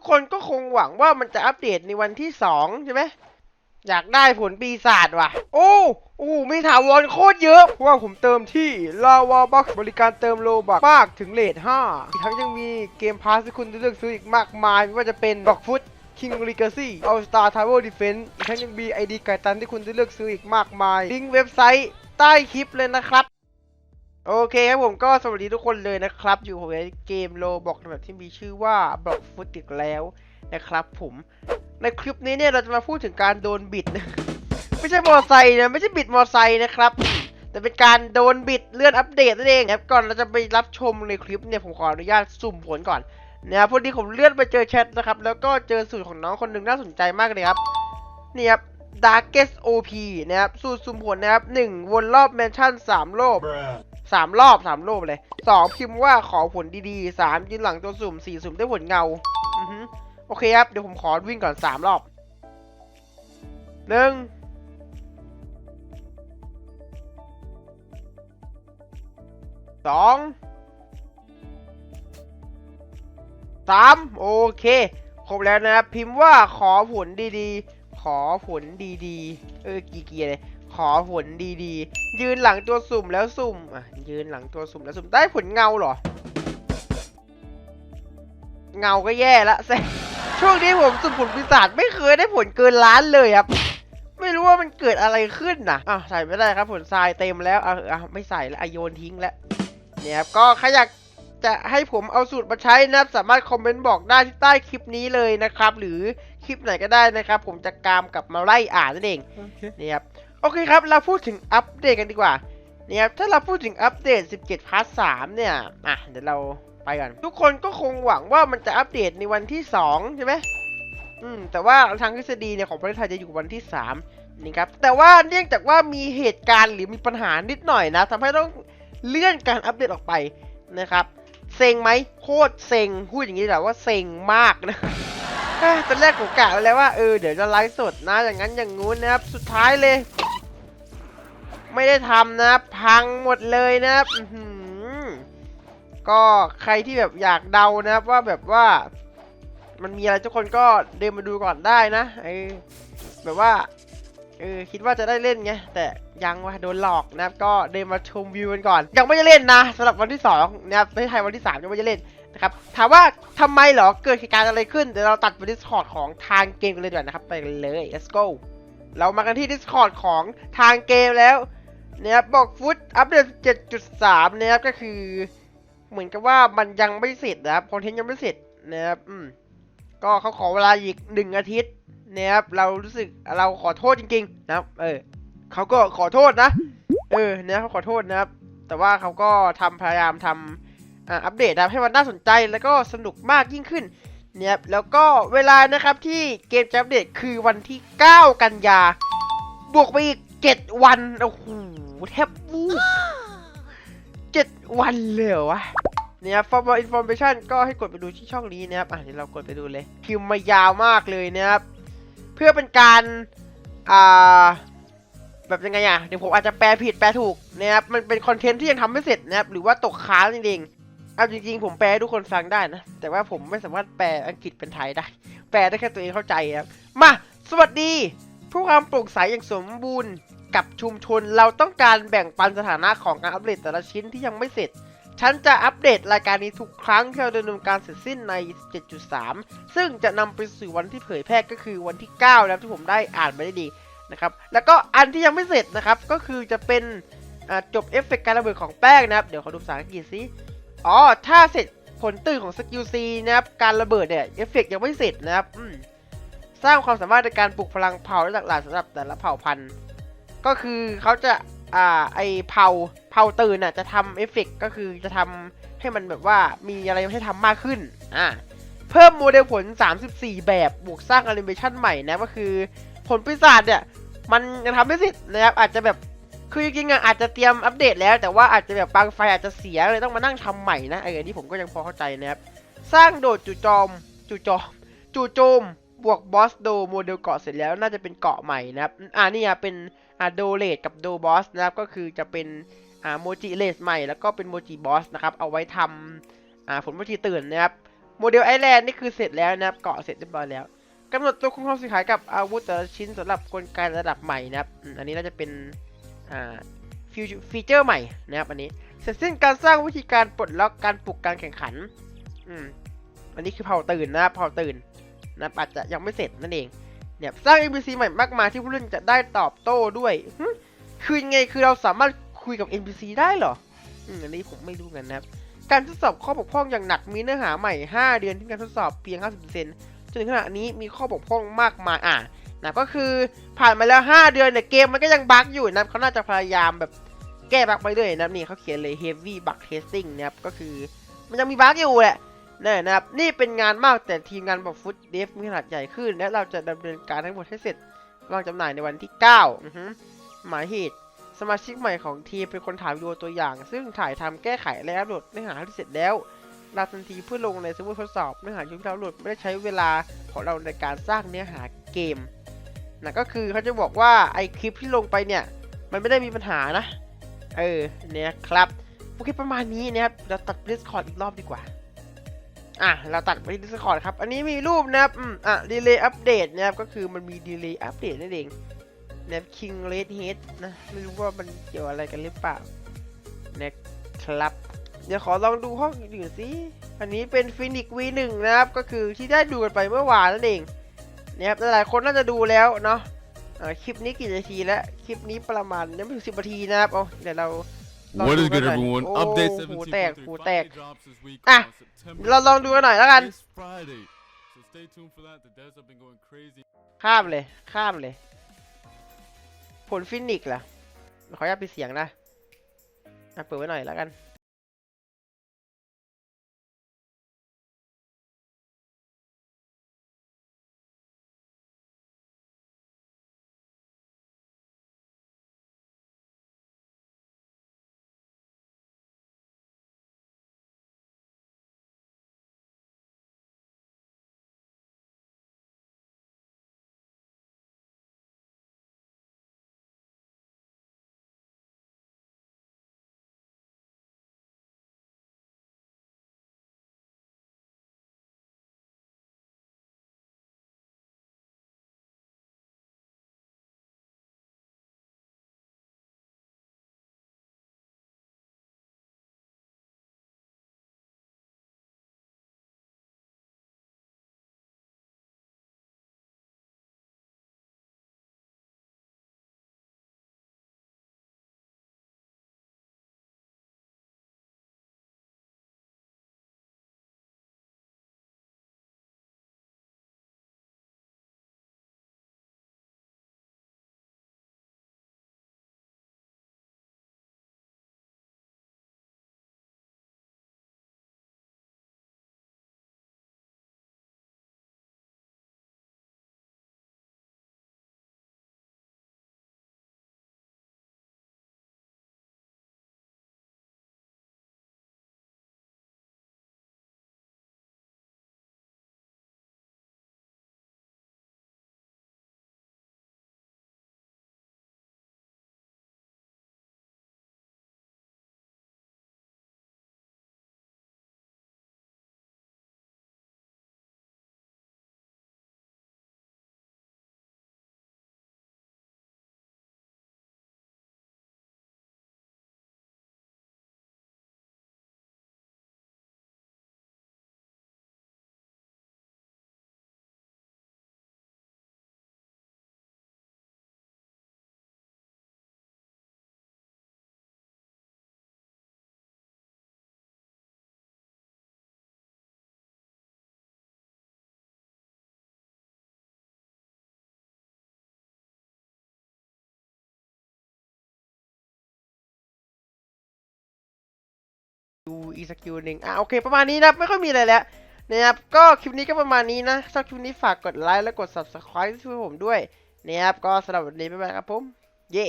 ทุกคนก็คงหวังว่ามันจะอัปเดตในวันที่สองใช่ไหมอยากได้ผลปีศาจว่ะ โอ้โอ้มีถาวรโคตรเยอะ เพราะว่าผมเติมที่ลาวาบัคบริการเติมโลบักมากถึงเลท5อีกทั้งยังมีเกมพาสที่คุณจะเลือกซื้ออีกมากมาย ไม่ว่าจะเป็นบักฟุต King Legacy All Star Tower Defense อีกทั้งยังมี ID ไก่ตันที่คุณจะเลือกซื้ออีกมากมาย ลิงก์เว็บไซต์ใต้คลิปเลยนะครับ โอเคครับผมก็สวัสดีทุกคนเลยนะครับ อยู่ผมในเกมโลบอกแบบที่มีชื่อว่าบล็อกฟุตอีกแล้วนะครับ ผมในคลิปนี้เนี่ยเราจะมาพูดถึงการโดนบิด ไม่ใช่มอไซค์นะไม่ใช่บิดมอไซค์นะครับ แต่เป็นการโดนบิดเลื่อนอัปเดตนั่นเองครับก่อนเราจะไปรับชมในคลิปเนี่ยผมขออนุญาตสุ่มผลก่อนนะครับพอดีผมเลื่อนไปเจอแชทนะครับ แล้วก็เจอสูตรของน้องคนหนึ่งน่าสนใจมากเลยครับนี่ครับ Darkest OP นะครับสูตรสุ่มผลนะครับหนึ่งวนรอบแมนชั่นสามรอบ สามรอบสามรอบเลยสองพิมพ์ว่าขอผลดีๆสามยืนหลังตัวสุ่มสี่สุ่มได้ผลเงาอือฮึโอเคครับ เดี๋ยวผมขอวิ่งก่อนสามรอบหนึ่งสองสามโอเค ครบแล้วนะครับ พิมพ์ว่าขอผลดีๆ ขอผลดีๆ เออ กี่เกียร์เลย อผลดีๆ ยืนหลังตัวสุ่มแล้วสุ่มอะยืนหลังตัวสุ่มแล้วสุ่มได้ผลเงาเหรอ เงาก็แย่ละแซ่ช่วงนี้ผมสุ่มผลปีศาจไม่เคยได้ผลเกินล้านเลยครับ ไม่รู้ว่ามันเกิดอะไรขึ้นนะอะใส่ไม่ได้ครับผลทรายเต็มแล้วอะอะไม่ใส่แล้วอะโยนทิ้งแล้วเนี่ยครับก็ใครอยากจะให้ผมเอาสูตรมาใช้นะครับสามารถคอมเมนต์บอกได้ที่ใต้คลิปนี้เลยนะครับ หรือคลิปไหนก็ได้นะครับ ผมจะกามกลับมาไล่อ่านนั่นเอง Okay. นี่ครับ โอเคครับ เราพูดถึงอัปเดตกันดีกว่านี่ครับถ้าเราพูดถึงอัปเดต 17 พาร์ท 3 เนี่ย อะ เดี๋ยวเราไปก่อน ทุกคนก็คงหวังว่ามันจะอัปเดตในวันที่ 2 ใช่ไหมอืม แต่ว่าทางทฤษฎีเนี่ยของประเทศไทยจะอยู่วันที่ 3 นี่ครับ แต่ว่าเนื่องจากว่ามีเหตุการณ์หรือมีปัญหานิดหน่อยนะทำให้ต้องเลื่อนการอัปเดตออกไปนะครับ เซ็งไหมโคตรเซ็ง พูดอย่างนี้แหละว่าเซ็งมากนะตอนแรกผมกะไว้แล้วว่าเออเดี๋ยวจะไลฟ์สดนะ อย่างนั้นอย่างงู้นนะครับ สุดท้ายเลย ไม่ได้ทำนะครับพังหมดเลยนะครับก็ใครที่แบบอยากเดานะครับว่าแบบว่า มันมีอะไรทุกคนก็เดินมาดูก่อนได้นะเออแบบว่าเออคิดว่าจะได้เล่นไงแต่ยังว่าโดนหลอกนะครับ ก็เดินมาชมวิวกันก่อน ยังไม่ได้เล่นนะสำหรับวันที่สองนะครับประเทศไทยวันที่สามยังไม่ได้เล่นนะครับถามว่าทำไมเหรอเกิดเหตุการณ์อะไรขึ้นเดี๋ยวเราตัดไป Discord ของทางเกมกันเลยดีกว่านะครับ ไปเลย let's go เรามากันที่ Discord ของทางเกมแล้ว เนี่ยบบอกฟุตอัปเดต 7.3 นะครับก็คือ เหมือนกับว่ามันยังไม่เสร็จนะครับคอนเทนต์ยังไม่เสร็จนะครับอืมก็เขาขอเวลาอีกหนึ่งอาทิตย์นะครับเรารู้สึกเราขอโทษจริง ๆ นะครับ เออเขาก็ขอโทษนะ เออเนี่ยเขาขอโทษนะครับ แต่ว่าเขาก็ทำพยายามทำอ่าอัปเดตนะให้มันน่าสนใจแล้วก็สนุกมากยิ่งขึ้นเนี่ยครับแล้วก็เวลานะครับที่เกมจะอัปเดตคือวันที่ 9 กันยา บวกไปอีก 7 วันโอ้โห แทบวูบ7วันเลยเหรอวะเนี่ยครับ for more information ก็ให้กดไปดูที่ช่องนี้นะครับอะเดี๋ยวเรากดไปดูเลยพิมพ์มายาวมากเลยนะครับ เพื่อเป็นการ อ่า แบบยังไงอะ เดี๋ยวผมอาจจะแปลผิดแปลถูกนะครับ มันเป็นคอนเทนต์ที่ยังทำไม่เสร็จนะครับ หรือว่าตกค้างจริงๆเอาจริงๆ ผมแปลทุกคนฟังได้นะ แต่ว่าผมไม่สามารถแปลอังกฤษเป็นไทยได้ แปลได้แค่ตัวเองเข้าใจครับ มา สวัสดีเพื่อความโปร่งใสอย่างสมบูรณ์ กับชุมชนเราต้องการแบ่งปันสถานะของการอัปเดตแต่ละชิ้นที่ยังไม่เสร็จ ฉันจะอัปเดตรายการนี้ทุกครั้งที่เราดำเนินการเสร็จสิ้นใน 7.3 ซึ่งจะนำไปสู่วันที่เผยแพร่ก็คือวันที่ 9 แล้วที่ผมได้อ่านมาได้ดีนะครับ แล้วก็อันที่ยังไม่เสร็จนะครับ ก็คือจะเป็นจบเอฟเฟกต์การระเบิดของแป้งนะครับ เดี๋ยวขอดูภาษาอังกฤษสิอ๋อ ถ้าเสร็จผลตื่นของสกิลซีนะครับ การระเบิดเนี่ย เอฟเฟกต์ยังไม่เสร็จนะครับสร้างความสามารถในการปลุกพลังเผ่าได้หลากหลายสำหรับแต่ละเผ่าพันธุ์ ก็คือเขาจะอ่าไอเผาเผาตื่นน่ะจะทำเอฟเฟกต์ก็คือจะทำให้มันแบบว่ามีอะไรให้ทำมากขึ้นอ่าเพิ่มโมเดลผล 34 แบบบวกสร้างแอนิเมชันใหม่นะก็คือผลปีศาจเนี่ยมันยังทำไม่เสร็จนะครับอาจจะแบบคือจริงๆอะอาจจะเตรียมอัปเดตแล้ว แต่ว่าอาจจะแบบบางไฟอาจจะเสียเลยต้องมานั่งทำใหม่นะไอ้อันนี้ผมก็ยังพอเข้าใจนะครับ สร้างโดดจู่โจมจู่โจมจู่โจม บวกบอสโดโมเดลเกาะเสร็จแล้วน่าจะเป็นเกาะใหม่นะครับ อ่านี่อะเป็นอ่าโดเลดกับโดบอสนะครับ ก็คือจะเป็นอ่าโมจิเลสใหม่แล้วก็เป็นโมจิบอสนะครับ เอาไว้ทำอ่าผลโมจิตื่นนะครับ โมเดลไอแลนด์นี่คือเสร็จแล้วนะครับ เกาะเสร็จเรียบร้อยแล้วกำหนดตัวคุณความเสียหากับอาวุธแต่ละชิ้นสำหรับกลไกระดับใหม่นะครับ อันนี้น่าจะเป็นอ่าฟีฟเจอร์ใหม่นะครับอันนี้ เสร็จสิ้นการสร้างวิธีการปลดล็อกการปลุกการแข่งขัน อืม อันนี้คือเผาตื่นนะครับเผาตื่น นะครับอาจจะยังไม่เสร็จนั่นเองเนี่ยสร้าง NPC ใหม่มากมายที่ผู้เล่นจะได้ตอบโต้ด้วยคือยังไงคือเราสามารถคุยกับ NPC ได้เหรออืมอันนี้ผมไม่รู้กันนะครับ การทดสอบข้อบกพร่องอย่างหนักมีเนื้อหาใหม่ 5 เดือนที่การทดสอบเพียง 50%จนถึงขณะนี้มีข้อบกพร่องมากมายอะนะก็คือผ่านมาแล้ว 5 เดือนเนี่ยเกมมันก็ยังบั๊กอยู่นะเขาน่าจะพยายามแบบแก้บั๊กไปเรื่อยนะนี่เขาเขียนเลย heavy bug testing นะครับก็คือมันยังมีบั๊กอยู่แหละ นี่นะครับ นี่เป็นงานมากแต่ทีมงานบอกฟุตเดฟมีขนาดใหญ่ขึ้น และเราจะดำเนินการทั้งหมดให้เสร็จวางจำหน่ายในวันที่9อือฮึหมายเหตุ สมาชิกใหม่ของทีมเป็นคนถ่ายวิดีโอตัวอย่าง ซึ่งถ่ายทำแก้ไขและอัปโหลดเนื้อหาที่เสร็จแล้วลาทันทีเพื่อลงในสมุดทดสอบเนื้อหาที่เราอัปโหลดไม่ได้ใช้เวลาของเราในการสร้างเนื้อหาเกมนะก็คือเขาจะบอกว่าไอคลิปที่ลงไปเนี่ย มันไม่ได้มีปัญหานะ เออเนี่ยครับโอเคประมาณนี้นะครับเราตัด Discord อีกรอบดีกว่า อะเราตัดไปที่ Discord ครับ อันนี้มีรูปนะครับอะดีเลย์อัปเดตนะครับ ก็คือมันมีดีเลย์อัปเดตนั่นเองแนบคิงเลดเฮดนะ ไม่รู้ว่ามันเกี่ยวอะไรกันหรือเปล่านะครับ เดี๋ยวขอลองดูห้องอื่นๆสิ อันนี้เป็นฟินิก V1 นะครับ ก็คือที่ได้ดูกันไปเมื่อวานนั่นเองนะครับหลายคนน่าจะดูแล้วเนาะอ่อคลิปนี้กี่นาทีแล้ว คลิปนี้ประมาณยังไม่ถึงสิบนาทีนะครับเอาเดี๋ยวเรา What ดู is กัน good, หน่อย everyone? โอ้ Update หูแตก17.3หูแตก finally drops this week อะ on September เราลองดูกันหน่อยแล้วกัน this Friday. So stay tuned for that. The devs have been going crazy. ข้ามเลยข้ามเลย ผลฟินิกส์ล่ะขออนุญาตปิดเสียงนะอะเปิดไว้หน่อยแล้วกัน ดูอีกสกิลหนึ่งอะโอเคประมาณนี้นะไม่ค่อยมีอะไรแล้วนะครับก็คลิปนี้ก็ประมาณนี้นะชอบคลิปนี้ฝากกดไลค์และกด subscribe ช่วยผมด้วยนะครับก็สำหรับวันนี้บ๊ายบายครับผม เย้